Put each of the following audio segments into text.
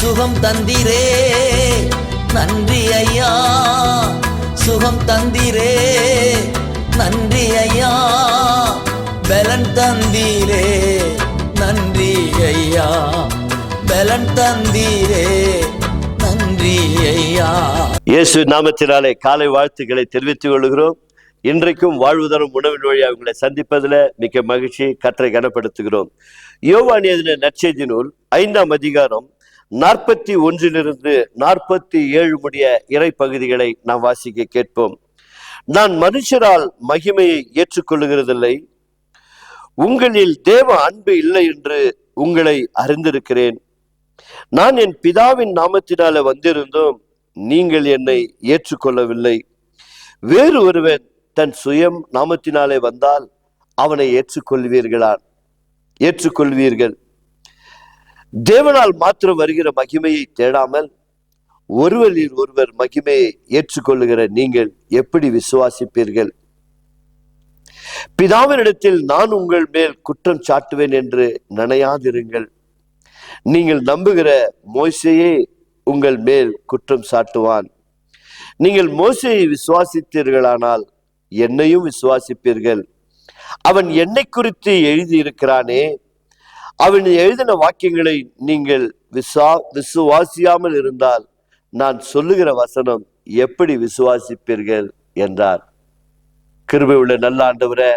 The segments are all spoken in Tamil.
சுகம் தந்திரே. நன்றி ஐயா சுகம் தந்திரே. நன்றி ஐயா பலன் தந்தீரே. நன்றி ஐயா பலன் தந்தீரே. நன்றி ஐயா. இயேசு நாமத்தினாலே காலை வாழ்த்துக்களை தெரிவித்துக் கொள்கிறோம். இன்றைக்கும் வாழ்வு தரும் உணவின் வழியாக உங்களை சந்திப்பதில் மிக்க மகிழ்ச்சி. கற்றை கனப்படுத்துகிறோம். யோவானியதின நற்செய்தி நூல் ஐந்தாம் அதிகாரம் நாற்பத்தி ஒன்றிலிருந்து நாற்பத்தி ஏழு முடிய இறை பகுதிகளை நாம் வாசிக்க கேட்போம். நான் மனுஷரால் மகிமையை ஏற்றுக்கொள்ளுகிறதில்லை. உங்களில் தேவ அன்பு இல்லை என்று உங்களை அறிந்திருக்கிறேன். நான் என் பிதாவின் நாமத்தினால வந்திருந்தும். நீங்கள் என்னை ஏற்றுக்கொள்ளவில்லை. வேறு ஒருவன் தன் சுயம் நாமத்தினாலே வந்தால் அவனை ஏற்றுக்கொள்வீர்களான் ஏற்றுக்கொள்வீர்கள். தேவனால் மாத்திரம் வருகிற மகிமையை தேடாமல் ஒருவரில் ஒருவர் மகிமையை ஏற்றுக்கொள்ளுகிற நீங்கள் எப்படி விசுவாசிப்பீர்கள்? பிதாவினிடத்தில் நான் உங்கள் மேல் குற்றம் சாட்டுவேன் என்று நினையாதிருங்கள். நீங்கள் நம்புகிற மோசையே உங்கள் மேல் குற்றம் சாட்டுவான். நீங்கள் மோசையை விசுவாசித்தீர்களானால் என்னையும் விசுவாசிப்பீர்கள். அவன் என்னை குறித்து எழுதியிருக்கிறானே அவன் எழுதின வாக்கியங்களை நீங்கள் விசா விசுவாசியாமல் இருந்தால் நான் சொல்லுகிற வசனம் எப்படி விசுவாசிப்பீர்கள் என்றார். கிருபை உள்ள நல்ல ஆண்டவரை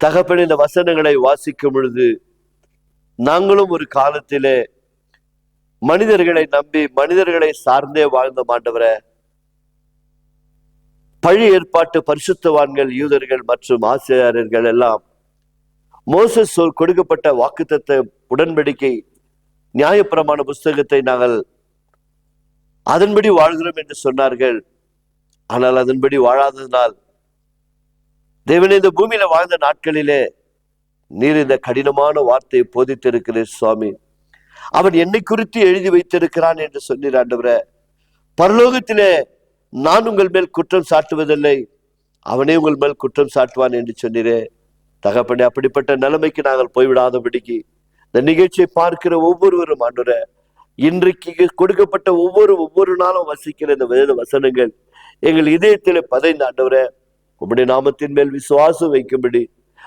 தகப்பன் இந்த வசனங்களை வாசிக்கும் பொழுது நாங்களும் ஒரு காலத்திலே மனிதர்களை நம்பி மனிதர்களை சார்ந்தே வாழ்ந்த மாண்டவரை பழி ஏற்பாட்டு பரிசுத்தவான்கள் யூதர்கள் மற்றும் ஆசிரியர்கள் எல்லாம் மோசஸ் சொல் கொடுக்கப்பட்ட வாக்குத்தத்த உடன்படிக்கை நியாயப்பிரமாண புஸ்தகத்தை நாங்கள் அதன்படி வாழ்கிறோம் என்று சொன்னார்கள். ஆனால் அதன்படி வாழாததினால் தேவன் இந்த பூமியில வாழ்ந்த நாட்களிலே நீர் இந்த கடினமான வார்த்தையை போதித்திருக்கிறீர் சுவாமி. அவன் என்னை குறித்து எழுதி வைத்திருக்கிறான் என்று சொன்னீர் ஆண்டவர. பரலோகத்திலே நான் உங்கள் மேல் குற்றம் சாட்டுவதில்லை. அவனே உங்கள் மேல் குற்றம் சாட்டுவான் என்று சொன்னீரே. தகப்பனே அப்படிப்பட்ட நிலைமைக்கு நாங்கள் போய்விடாதபடிக்கு இந்த நிகழ்ச்சியை பார்க்கிற ஒவ்வொருவரும் ஆண்டுற இன்றைக்கு கொடுக்கப்பட்ட ஒவ்வொரு ஒவ்வொரு நாளும் வசிக்கிற இந்த வேத வசனங்கள் எங்கள் இதயத்திலே பதைந்த ஆண்டவரே உம்முடைய நாமத்தின் மேல் விசுவாசம் வைக்கும்படி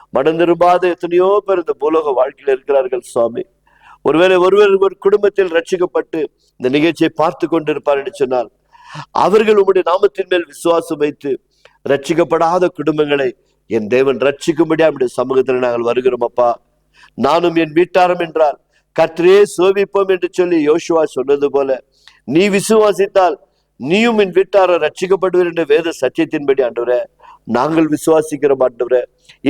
மனம் திரும்பாத எத்தனையோ பேர் இந்த பூலோக வாழ்க்கையில் இருக்கிறார்கள் சுவாமி. ஒருவேளை ஒருவர் ஒரு குடும்பத்தில் ரட்சிக்கப்பட்டு இந்த நிகழ்ச்சியை பார்த்து கொண்டிருப்பார் என்று சொன்னால் அவர்கள் உம்முடைய நாமத்தின் மேல் விசுவாசம் வைத்து ரட்சிக்கப்படாத குடும்பங்களை என் தேவன் ரட்சிக்கும்படியா நம்முடைய சமூகத்தில் நாங்கள் வருகிறோம் அப்பா நானும் என் வீட்டாரம் என்றால் கர்த்தரே சோபிப்போம் என்று சொல்லி யோசுவா சொன்னது போல நீ விசுவாசித்தால் நீயும் என் வீட்டாரம் ரட்சிக்கப்படுவர் என்ற வேத சத்தியத்தின்படி ஆண்டவரே நாங்கள் விசுவாசிக்கிற ஆண்டவரே.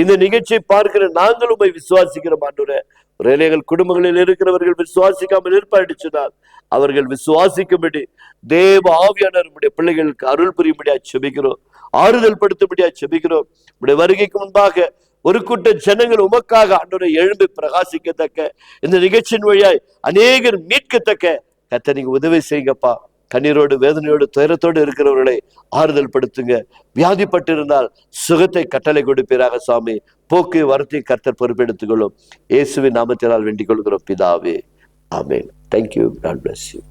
இந்த நிகழ்ச்சியை பார்க்கிற நாங்கள் உண்மை விசுவாசிக்கிற ஆண்டவரே. ஒருவேளை எங்கள் குடும்பங்களில் இருக்கிறவர்கள் விசுவாசிக்காமல் இருப்பாடிச்சுனால் அவர்கள் விசுவாசிக்கும்படி தேவ ஆவியானவர் பிள்ளைகளுக்கு அருள் புரியும்படியா செபிக்கிறோம். ஆறுதல் படுத்தும்படியா செபிக்கிறோம். உடைய வருகைக்கு முன்பாக ஒரு கூட்ட ஜனங்கள் உமக்காக ஆண்டவரை எழும்பி பிரகாசிக்கத்தக்க இந்த நிகழ்ச்சியின் வழியாய் அநேகர் மீட்கத்தக்க கத்த நீங்க உதவி செய்யுங்கப்பா. கண்ணீரோடு வேதனையோடு துயரத்தோடு இருக்கிறவர்களை ஆறுதல் படுத்துங்க. வியாதிப்பட்டிருந்தால் சுகத்தை கட்டளை கொடுப்பீராக சாமி. போக்கு வரத்தை கர்த்தர் பொறுப்பெடுத்துக்கொள்ளும். இயேசுவின் நாமத்தினால் வேண்டிக் கொள்கிறோம் பிதாவே. ஆமேன். Thank you God bless you